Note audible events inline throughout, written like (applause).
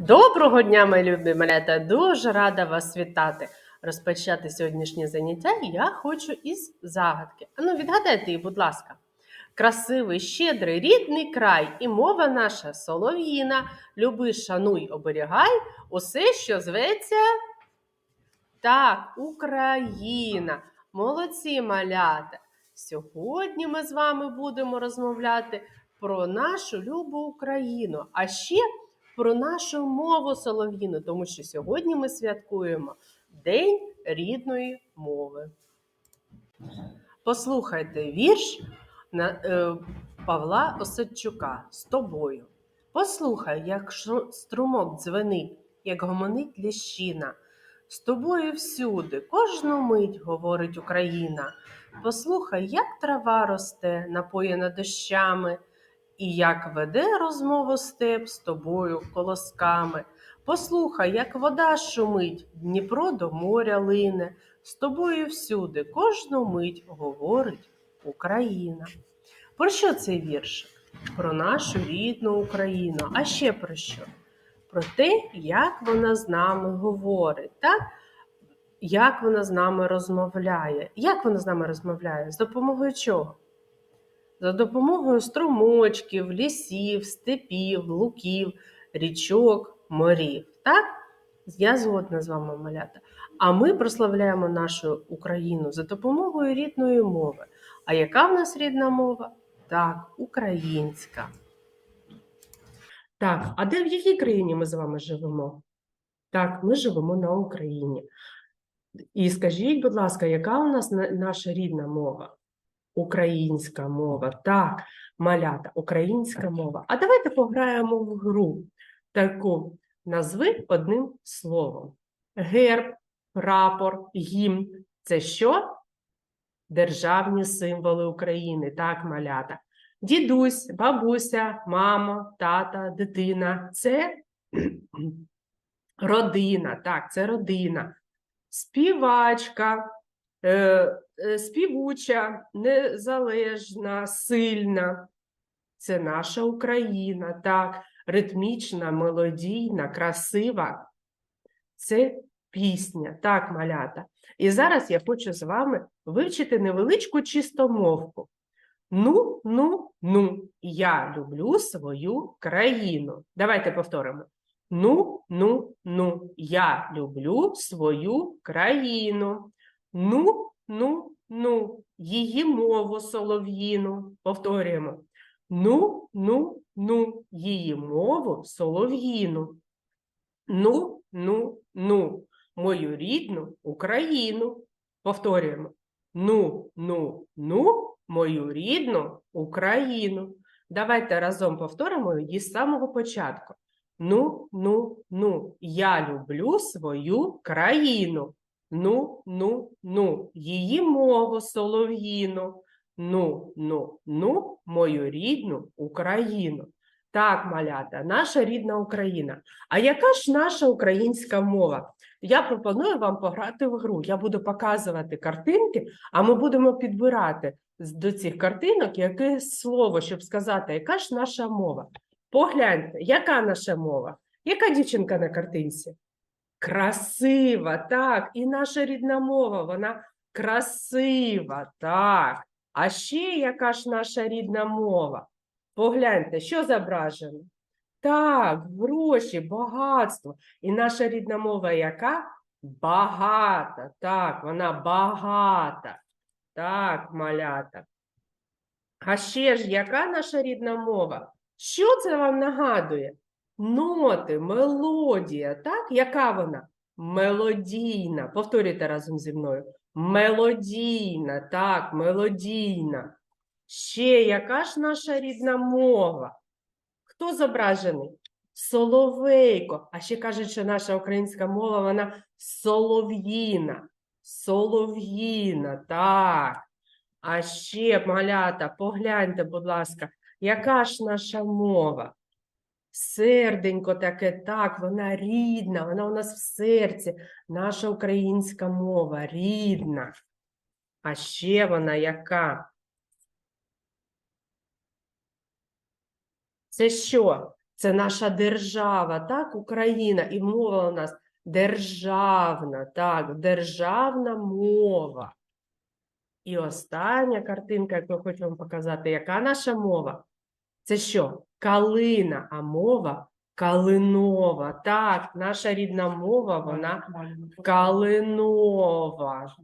Доброго дня, мої любі малята! Дуже рада вас вітати. Розпочати сьогоднішнє заняття я хочу із загадки. Ану, відгадайте її, будь ласка. Красивий, щедрий, рідний край, і мова наша солов'їна. Люби, шануй, оберігай усе, що зветься. Так, Україна. Молодці малята. Сьогодні ми з вами будемо розмовляти про нашу любу Україну, а ще про нашу мову солов'їну, тому що сьогодні ми святкуємо День рідної мови. Послухайте вірш на, е, Павла Осадчука з тобою. Послухай, як струмок дзвенить, як гомонить ліщина. З тобою всюди, кожну мить, говорить Україна. Послухай, як трава росте, напоєна дощами, і як веде розмову степ з тобою колосками. Послухай, як вода шумить, Дніпро до моря лине, з тобою всюди, кожну мить говорить Україна. Про що цей віршик? Про нашу рідну Україну. А ще про що? Про те, як вона з нами говорить, так? як вона з нами розмовляє. Як вона з нами розмовляє? З допомогою чого? За допомогою струмочків, лісів, степів, луків, річок, морів. Так? Я згодна з вами, малята. А ми прославляємо нашу Україну за допомогою рідної мови. А яка в нас рідна мова? Так, українська. Так, а де в якій країні ми з вами живемо? Так, ми живемо на Україні. І скажіть, будь ласка, яка у нас наша рідна мова? Українська мова. Так, малята, українська мова. А давайте пограємо в гру. Таку назви одним словом. Герб, прапор, гімн. Це що? Державні символи України. Так, малята. Дідусь, бабуся, мама, тата, дитина. Це (clears throat) родина. Так, це родина. Співачка, співуча, незалежна, сильна. Це наша Україна, так, ритмічна, мелодійна, красива. Це пісня, так, малята. І зараз я хочу з вами вивчити невеличку чистомовку. Ну, ну, ну, я люблю свою країну. Давайте повторимо. Ну, ну, ну, я люблю свою країну. Ну, ну, ну, її мову солов'їну. Повторюємо. Ну, ну, ну, її мову солов'їну. Ну, ну, ну, мою рідну Україну. Повторюємо. Ну, ну, ну, мою рідну Україну. Давайте разом повторимо її з самого початку. Ну, ну, ну, я люблю свою країну. Ну, ну, ну, її мову солов'їну. Ну, ну, ну, мою рідну Україну. Так, малята, наша рідна Україна. А яка ж наша українська мова? Я пропоную вам пограти в гру. Я буду показувати картинки, а ми будемо підбирати до цих картинок якесь слово, щоб сказати, яка ж наша мова. Погляньте, яка наша мова? Яка дівчинка на картинці? Красива, так, і наша рідна мова, вона красива, так. А ще яка ж наша рідна мова? Погляньте, що зображено? Так, гроші, багатство. І наша рідна мова яка? Багата. Так, вона багата. Так, малята. А ще ж яка наша рідна мова? Що це вам нагадує? Ноти, мелодія, так? Яка вона? Мелодійна. Повторюйте разом зі мною. Мелодійна, так, мелодійна. Ще яка ж наша рідна мова? Хто зображений? Соловейко. А ще кажуть, що наша українська мова, вона солов'їна. Солов'їна, так. А ще, малята, погляньте, будь ласка, яка ж наша мова? Серденько таке, так, вона рідна, вона у нас в серці. Наша українська мова рідна. А ще вона яка? Це що? Це наша держава, так, Україна, і мова у нас державна, так, державна мова. І остання картинка, яку я хочу вам показати, яка наша мова? Це що? Калина, а мова калинова. Так, наша рідна мова, вона калинова.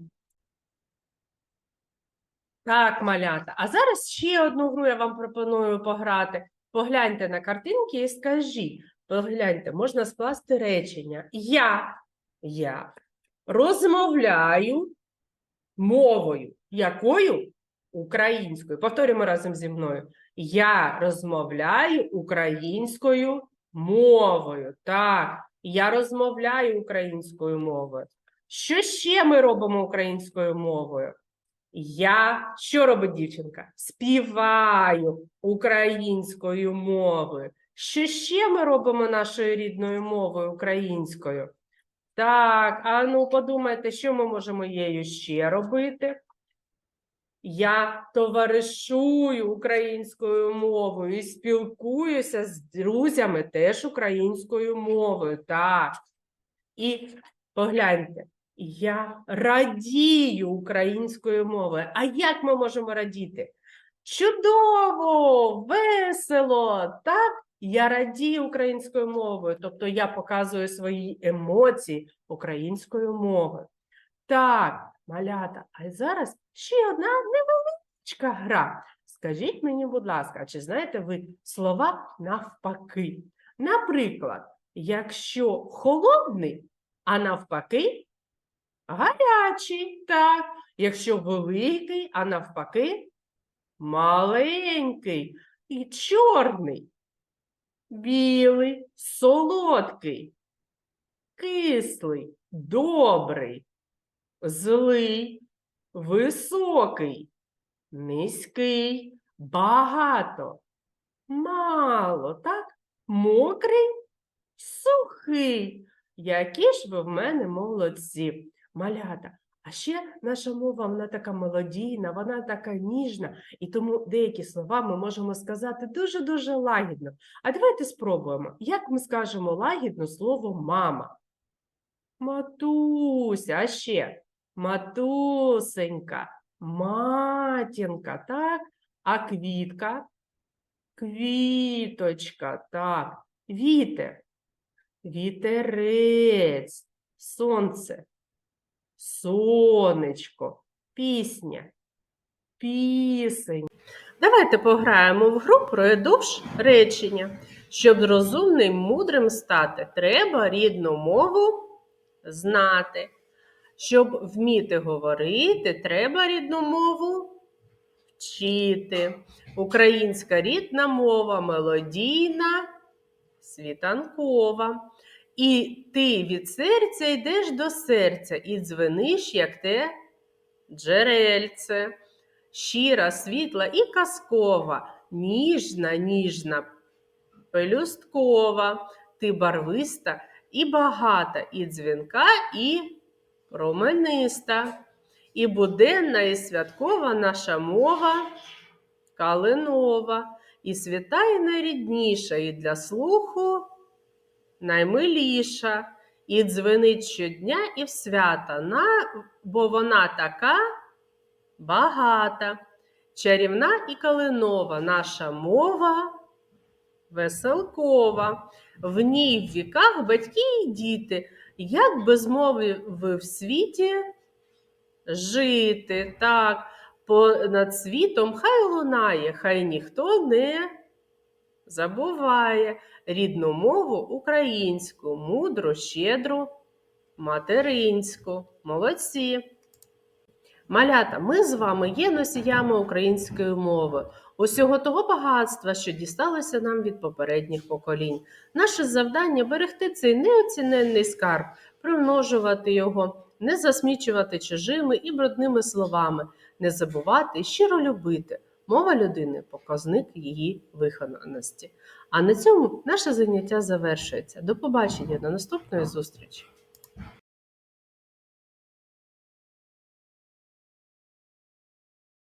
Так, малята. А зараз ще одну гру я вам пропоную пограти. Погляньте на картинки і скажіть. Погляньте, можна скласти речення. Я, я розмовляю мовою. Якою? Українською. Повторюємо разом зі мною. Я розмовляю українською мовою. Так, я розмовляю українською мовою. Що ще ми робимо українською мовою? Я що робить дівчинка? Співаю українською мовою. Що ще ми робимо нашою рідною мовою українською? Так, а ну подумайте, що ми можемо її ще робити? Я товаришую українською мовою і спілкуюся з друзями теж українською мовою. Так. І погляньте, я радію українською мовою. А як ми можемо радіти? Чудово, весело, так? Я радію українською мовою, тобто я показую свої емоції українською мовою. Так, малята, а зараз ще одна невеличка гра. Скажіть мені, будь ласка, чи знаєте ви слова навпаки? Наприклад, якщо холодний, а навпаки гарячий, так. Якщо великий, а навпаки маленький і чорний, білий, солодкий, кислий, добрий, злий, високий, низький, багато, мало, так? Мокрий, сухий. Які ж ви в мене молодці, малята. А ще наша мова, вона така мелодійна, вона така ніжна, і тому деякі слова ми можемо сказати дуже-дуже лагідно. А давайте спробуємо, як ми скажемо лагідно слово мама. Матуся, а ще матусенька, матінка, так? А квітка? Квіточка, так. Вітер, вітерець, сонце, сонечко, пісня, пісень. Давайте пограємо в гру продовж речення. Щоб розумним мудрим стати, треба рідну мову знати. Щоб вміти говорити, треба рідну мову вчити. Українська рідна мова мелодійна, світанкова. І ти від серця йдеш до серця і дзвениш, як те джерельце. Щира, світла і казкова, ніжна, ніжна, пелюсткова, ти барвиста і багата, і дзвінка, і промениста. І буденна, і святкова наша мова калинова, і свята і найрідніша, і для слуху наймиліша, і дзвенить щодня і в свята, на, бо вона така багата, чарівна і калинова наша мова веселкова, в ній в віках батьки і діти, як без мови ви в світі жити. Так, понад світом хай лунає, хай ніхто не забуває рідну мову українську, мудру, щедру, материнську. Молодці. Малята, ми з вами є носіями української мови, усього того багатства, що дісталося нам від попередніх поколінь. Наше завдання берегти цей неоціненний скарб, примножувати його, не засмічувати чужими і брудними словами, не забувати і щиро любити. Мова людини показник її вихованості. А на цьому наше заняття завершується. До побачення, до наступної зустрічі!